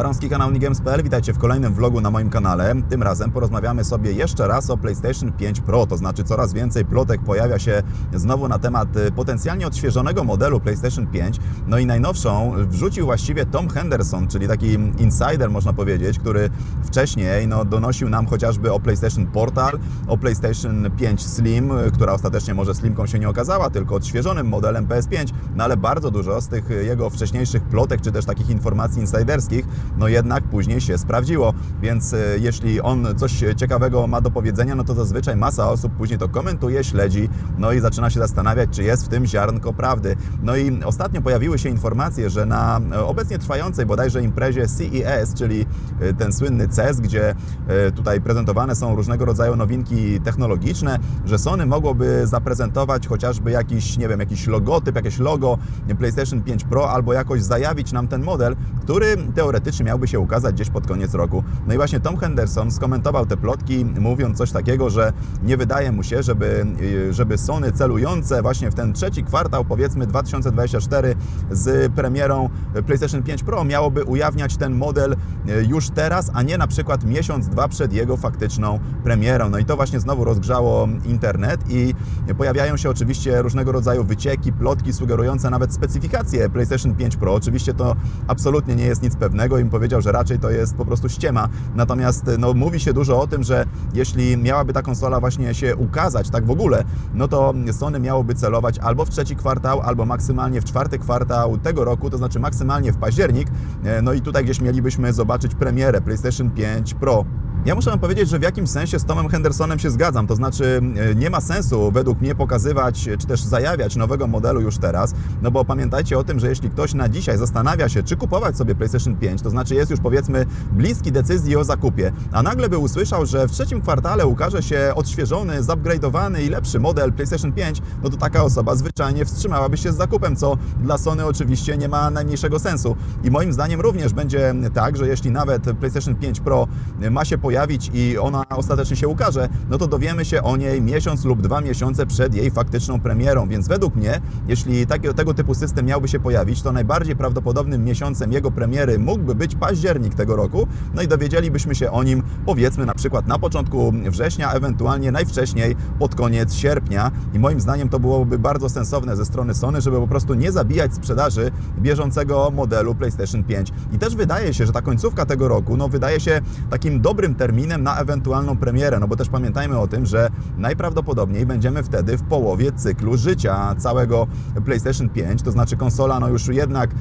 Baronski kanał Nigames.pl, witajcie w kolejnym vlogu na moim kanale. Tym razem porozmawiamy sobie jeszcze raz o PlayStation 5 Pro, to znaczy coraz więcej plotek pojawia się znowu na temat y, potencjalnie odświeżonego modelu PlayStation 5. No i najnowszą wrzucił właściwie Tom Henderson, czyli taki insider można powiedzieć, który wcześniej no, donosił nam chociażby o PlayStation Portal, o PlayStation 5 Slim, która ostatecznie może Slimką się nie okazała, tylko odświeżonym modelem PS5, no ale bardzo dużo z tych jego wcześniejszych plotek, czy też takich informacji insiderskich, no jednak później się sprawdziło. Więc e, jeśli on coś ciekawego ma do powiedzenia, no to zazwyczaj masa osób później to komentuje, śledzi, no i zaczyna się zastanawiać, czy jest w tym ziarnko prawdy. No i ostatnio pojawiły się informacje, że na e, obecnie trwającej bodajże imprezie CES, czyli e, ten słynny CES, gdzie tutaj prezentowane są różnego rodzaju nowinki technologiczne, że Sony mogłoby zaprezentować chociażby jakiś, nie wiem, jakiś logotyp, jakieś logo PlayStation 5 Pro albo jakoś zajawić nam ten model, który teoretycznie miałby się ukazać gdzieś pod koniec roku. No i właśnie Tom Henderson skomentował te plotki, mówiąc coś takiego, że nie wydaje mu się, żeby, żeby Sony celujące właśnie w ten trzeci kwartał, powiedzmy 2024 z premierą PlayStation 5 Pro miałoby ujawniać ten model już teraz, a nie na przykład miesiąc, dwa przed jego faktyczną premierą. No i to właśnie znowu rozgrzało internet i pojawiają się oczywiście różnego rodzaju wycieki, plotki sugerujące nawet specyfikację PlayStation 5 Pro. Oczywiście to absolutnie nie jest nic pewnego. Im powiedział, że raczej to jest po prostu ściema. Natomiast no, mówi się dużo o tym, że jeśli miałaby ta konsola właśnie się ukazać tak w ogóle, no to Sony miałoby celować albo w trzeci kwartał, albo maksymalnie w czwarty kwartał tego roku, to znaczy maksymalnie w październik. No i tutaj gdzieś mielibyśmy zobaczyć premierę PlayStation 5 Pro. Ja muszę Wam powiedzieć, że w jakimś sensie z Tomem Hendersonem się zgadzam. To znaczy, e, nie ma sensu według mnie pokazywać czy też zajawiać nowego modelu już teraz, no bo pamiętajcie o tym, że jeśli ktoś na dzisiaj zastanawia się, czy kupować sobie PlayStation 5, to znaczy jest już powiedzmy bliski decyzji o zakupie, a nagle by usłyszał, że w trzecim kwartale ukaże się odświeżony, zupgrade'owany i lepszy model PlayStation 5, no to taka osoba zwyczajnie wstrzymałaby się z zakupem, co dla Sony oczywiście nie ma najmniejszego sensu. I moim zdaniem również będzie tak, że jeśli nawet PlayStation 5 Pro ma się pojawić, pojawić i ona ostatecznie się ukaże, no to dowiemy się o niej miesiąc lub dwa miesiące przed jej faktyczną premierą. Więc według mnie, jeśli tego typu system miałby się pojawić, to najbardziej prawdopodobnym miesiącem jego premiery mógłby być październik tego roku, no i dowiedzielibyśmy się o nim powiedzmy na przykład na początku września, ewentualnie najwcześniej pod koniec sierpnia. I moim zdaniem to byłoby bardzo sensowne ze strony Sony, żeby po prostu nie zabijać sprzedaży bieżącego modelu PlayStation 5. I też wydaje się, że ta końcówka tego roku, no wydaje się takim dobrym terminem na ewentualną premierę, no bo też pamiętajmy o tym, że najprawdopodobniej będziemy wtedy w połowie cyklu życia całego PlayStation 5, to znaczy konsola no już jednak e,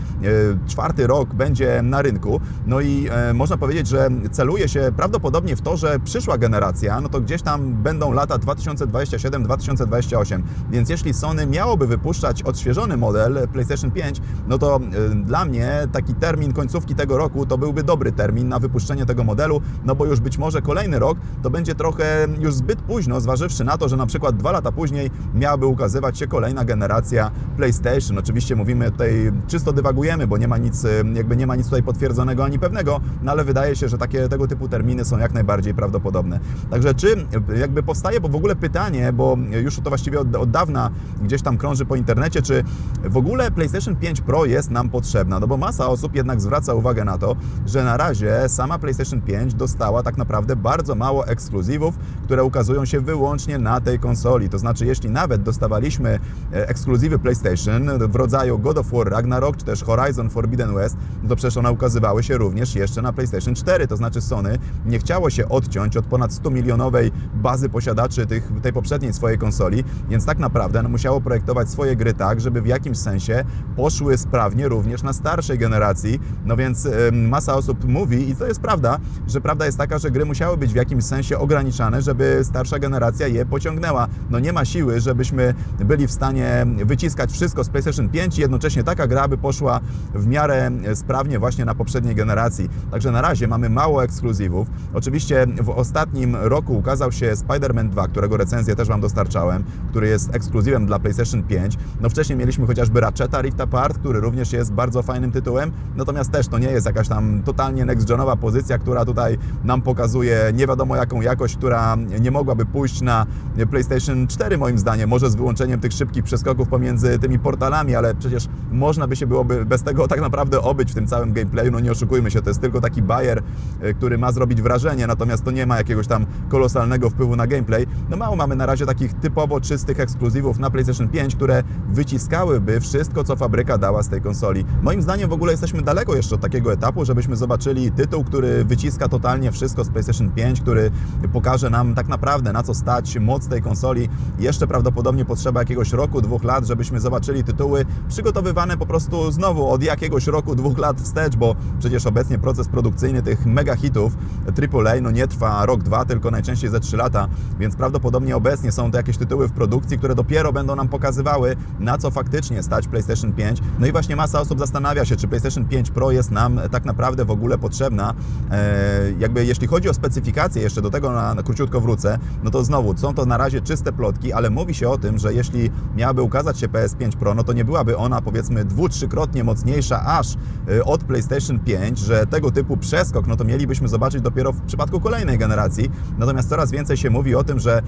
czwarty rok będzie na rynku, no i e, można powiedzieć, że celuje się prawdopodobnie w to, że przyszła generacja, no to gdzieś tam będą lata 2027-2028, więc jeśli Sony miałoby wypuszczać odświeżony model PlayStation 5, no to e, dla mnie taki termin końcówki tego roku to byłby dobry termin na wypuszczenie tego modelu, no bo już być może kolejny rok to będzie trochę już zbyt późno, zważywszy na to, że na przykład dwa lata później miałaby ukazywać się kolejna generacja PlayStation. Oczywiście mówimy tutaj, czysto dywagujemy, bo nie ma nic, jakby nie ma nic tutaj potwierdzonego ani pewnego, no ale wydaje się, że takie tego typu terminy są jak najbardziej prawdopodobne. Także czy jakby powstaje bo w ogóle pytanie, bo już to właściwie od, od dawna gdzieś tam krąży po internecie, czy w ogóle PlayStation 5 Pro jest nam potrzebna? No bo masa osób jednak zwraca uwagę na to, że na razie sama PlayStation 5 dostała tak naprawdę bardzo mało ekskluzywów, które ukazują się wyłącznie na tej konsoli. To znaczy, jeśli nawet dostawaliśmy e, ekskluzywy PlayStation w rodzaju God of War Ragnarok, czy też Horizon Forbidden West, to przecież one ukazywały się również jeszcze na PlayStation 4. To znaczy Sony nie chciało się odciąć od ponad 100 milionowej bazy posiadaczy tych, tej poprzedniej swojej konsoli, więc tak naprawdę no, musiało projektować swoje gry tak, żeby w jakimś sensie poszły sprawnie również na starszej generacji. No więc masa osób mówi, i to jest prawda, że prawda jest taka, że gry musiały być w jakimś sensie ograniczane, żeby starsza generacja je pociągnęła. No nie ma siły, żebyśmy byli w stanie wyciskać wszystko z PlayStation 5 i jednocześnie taka gra by poszła w miarę sprawnie właśnie na poprzedniej generacji. Także na razie mamy mało ekskluzywów. Oczywiście w ostatnim roku ukazał się Spider-Man 2, którego recenzję też Wam dostarczałem, który jest ekskluzywem dla PlayStation 5. No wcześniej mieliśmy chociażby Ratcheta Rift Apart, który również jest bardzo fajnym tytułem, natomiast też to nie jest jakaś tam totalnie next-genowa pozycja, która tutaj nam pokazuje pokazuje nie wiadomo jaką jakość, która nie mogłaby pójść na PlayStation 4 moim zdaniem, może z wyłączeniem tych szybkich przeskoków pomiędzy tymi portalami, ale przecież można by się byłoby bez tego tak naprawdę obyć w tym całym gameplayu, no nie oszukujmy się, to jest tylko taki bajer, y, który ma zrobić wrażenie, natomiast to nie ma jakiegoś tam kolosalnego wpływu na gameplay. No mało mamy na razie takich typowo czystych ekskluzywów na PlayStation 5, które wyciskałyby wszystko, co fabryka dała z tej konsoli. Moim zdaniem w ogóle jesteśmy daleko jeszcze od takiego etapu, żebyśmy zobaczyli tytuł, który wyciska totalnie wszystko z PlayStation 5, który pokaże nam tak naprawdę na co stać moc tej konsoli. Jeszcze prawdopodobnie potrzeba jakiegoś roku, dwóch lat, żebyśmy zobaczyli tytuły przygotowywane po prostu znowu od jakiegoś roku, dwóch lat wstecz, bo przecież obecnie proces produkcyjny tych mega hitów AAA no nie trwa rok, dwa, tylko najczęściej ze trzy lata, więc prawdopodobnie obecnie są to jakieś tytuły w produkcji, które dopiero będą nam pokazywały, na co faktycznie stać PlayStation 5. No i właśnie masa osób zastanawia się, czy PlayStation 5 Pro jest nam tak naprawdę w ogóle potrzebna. E, jakby jeśli chodzi o specyfikację, jeszcze do tego na, na króciutko wrócę, no to znowu są to na razie czyste plotki, ale mówi się o tym, że jeśli miałaby ukazać się PS5 Pro, no to nie byłaby ona powiedzmy dwu, trzykrotnie mocniejsza aż e, od PlayStation 5, że tego typu przeskok, no to mielibyśmy zobaczyć dopiero w przypadku kolejnej generacji. Natomiast coraz więcej się mówi o tym, że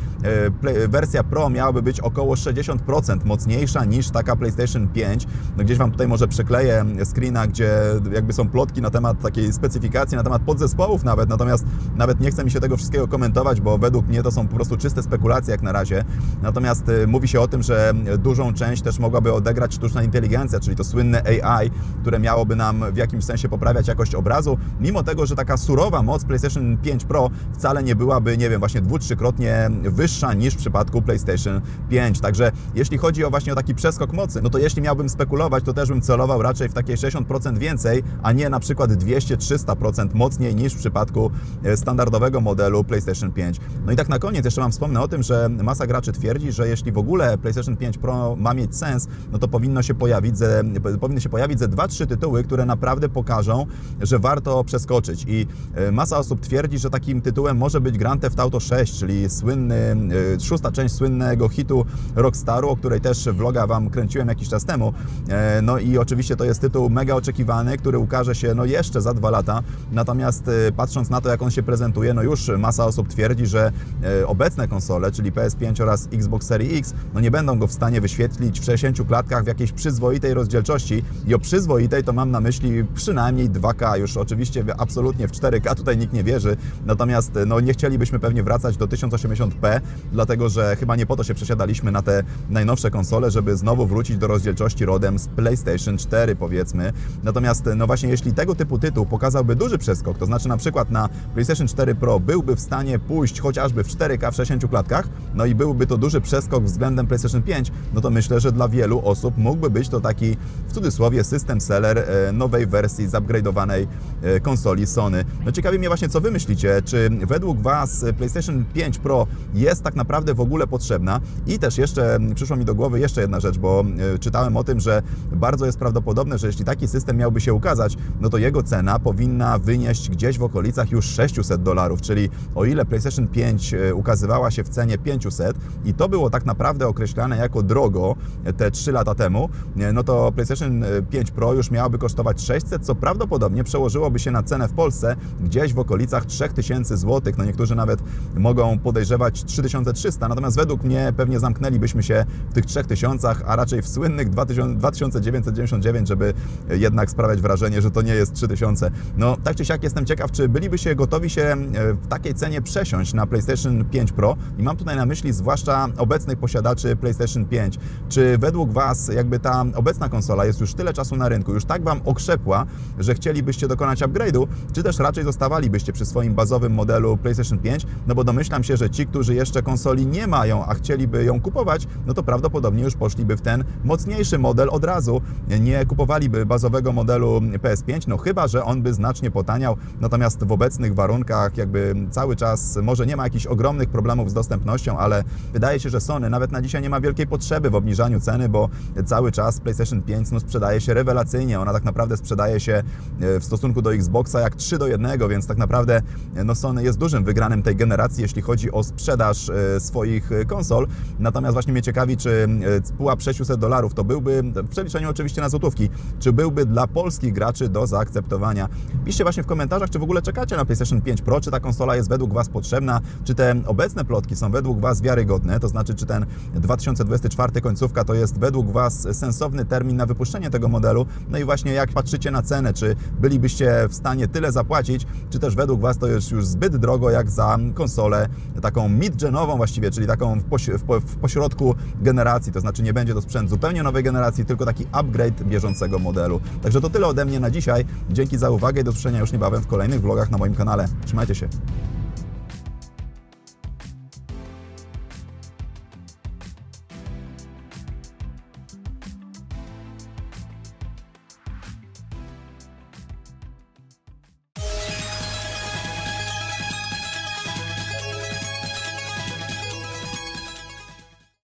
play- wersja Pro miałaby być około 60% mocniejsza niż taka PlayStation 5. No gdzieś Wam tutaj może przykleję screena, gdzie jakby są plotki na temat takiej specyfikacji, na temat podzespołów nawet, natomiast nawet nie chce mi się tego wszystkiego komentować, bo według mnie to są po prostu czyste spekulacje jak na razie. Natomiast y, mówi się o tym, że dużą część też mogłaby odegrać sztuczna inteligencja, czyli to słynne AI, które miałoby nam w jakimś sensie poprawiać jakość obrazu, mimo tego, że taka surowa moc PlayStation 5 Pro wcale nie byłaby, nie wiem, właśnie dwu, trzykrotnie wyższa niż w przypadku PlayStation 5. Także jeśli chodzi o właśnie o taki przeskok mocy, no to jeśli miałbym spekulować, to też bym celował raczej w takie 60% więcej, a nie na przykład 200-300% mocniej niż w przypadku standardowego modelu PlayStation 5. No i tak na koniec jeszcze Wam wspomnę o tym, że masa graczy twierdzi, że jeśli w ogóle PlayStation 5 Pro ma mieć sens, no to powinno się pojawić ze, powinny się pojawić ze 2-3 tytuły, które naprawdę pokażą, że warto przeskoczyć. I e, masa osób twierdzi, że takim tytułem może być Grand Theft Auto 6, czyli słynny, e, szósta część słynnego hitu Rockstaru, o której też vloga Wam kręciłem jakiś czas temu. E, No i oczywiście to jest tytuł mega oczekiwany, który ukaże się no jeszcze za dwa lata. Natomiast e, patrząc na to, jak on się prezentuje, no już masa osób twierdzi, że e, obecne konsole, czyli PS5 oraz Xbox Series X, no nie będą go w stanie wyświetlić w 60 klatkach w jakiejś przyzwoitej rozdzielczości. I o przyzwoitej to mam na myśli przynajmniej 2K, już oczywiście absolutnie w 4K tutaj nikt nie wierzy. Natomiast no nie chcielibyśmy pewnie wracać do 1080p, dlatego że chyba nie po to się przesiadaliśmy na te najnowsze konsole, żeby znowu wrócić do rozdzielczości rodem z PlayStation 4 powiedzmy. Natomiast no właśnie jeśli tego typu tytuł pokazałby duży przeskok, to znaczy na przykład na PlayStation 4 Pro byłby w stanie pójść chociażby w 4K w 60 klatkach, no i byłby to duży przeskok względem PlayStation 5, no to myślę, że dla wielu osób mógłby być to taki w cudzysłowie system seller e, nowej wersji zupgrade'owanej e, konsoli Sony. No ciekawi mnie właśnie co Wy myślicie, czy według Was PlayStation 5 Pro jest tak naprawdę w ogóle potrzebna i też jeszcze przyszła mi do głowy jeszcze jedna rzecz, bo e, czytałem o tym, że bardzo jest prawdopodobne, że jeśli taki system miałby się ukazać, no to jego cena powinna wynieść gdzieś w okolicach już 600 dolarów, czyli o ile PlayStation 5 e, ukazywała się w cenie 500 i to było tak naprawdę określane jako drogo e, te 3 lata temu, e, no to PlayStation 5 Pro już miałaby kosztować 600, co prawdopodobnie przełożyłoby się na cenę w Polsce gdzieś w okolicach 3000 zł. No niektórzy nawet mogą podejrzewać 3300, natomiast według mnie pewnie zamknęlibyśmy się w tych 3000, a raczej w słynnych 2000 2999, żeby jednak sprawiać wrażenie, że to nie jest 3000. No tak czy siak jestem ciekaw, czy bylibyście gotowi się e, w takiej cenie przesiąść na PlayStation 5 Pro i mam tutaj na myśli zwłaszcza obecnych posiadaczy PlayStation 5. Czy według Was jakby ta obecna konsola jest już tyle czasu na rynku, już tak Wam okrzepła, że chcielibyście dokonać upgrade'u, czy też raczej zostawalibyście przy swoim bazowym modelu PlayStation 5? No bo domyślam się, że ci, którzy jeszcze konsoli nie mają, a chcieliby ją kupować, no to prawdopodobnie już poszliby w ten mocniejszy model od razu. Nie kupowaliby bazowego modelu PS5, no chyba, że on by znacznie potaniał. Natomiast w obecnych warunkach jakby cały czas może nie ma jakichś ogromnych problemów z dostępnością, ale wydaje się, że Sony nawet na dzisiaj nie ma wielkiej potrzeby w obniżaniu ceny, bo cały czas PlayStation 5 no, sprzedaje się rewelacyjnie. Ona tak naprawdę sprzedaje się e, w stosunku do Xboxa jak 3 do 1, więc tak naprawdę no, Sony jest dużym wygranym tej generacji, jeśli chodzi o sprzedaż e, swoich e, konsol. Natomiast właśnie mnie ciekawi, czy e, pułap 600 dolarów to byłby, w przeliczeniu oczywiście na złotówki, czy byłby dla polskich graczy do zaakceptowania. Piszcie właśnie w komentarzach, czy w ogóle czekacie na PlayStation PlayStation 5 Pro, czy ta konsola jest według Was potrzebna, czy te obecne plotki są według Was wiarygodne, to znaczy czy ten 2024 końcówka to jest według Was sensowny termin na wypuszczenie tego modelu, no i właśnie jak patrzycie na cenę, czy bylibyście w stanie tyle zapłacić, czy też według Was to jest już zbyt drogo jak za konsolę taką mid-genową właściwie, czyli taką w, poś- w, po- w pośrodku generacji, to znaczy nie będzie to sprzęt zupełnie nowej generacji, tylko taki upgrade bieżącego modelu. Także to tyle ode mnie na dzisiaj. Dzięki za uwagę i do usłyszenia już niebawem w kolejnych vlogach na moim kanale. Čaute, čaute. Sa.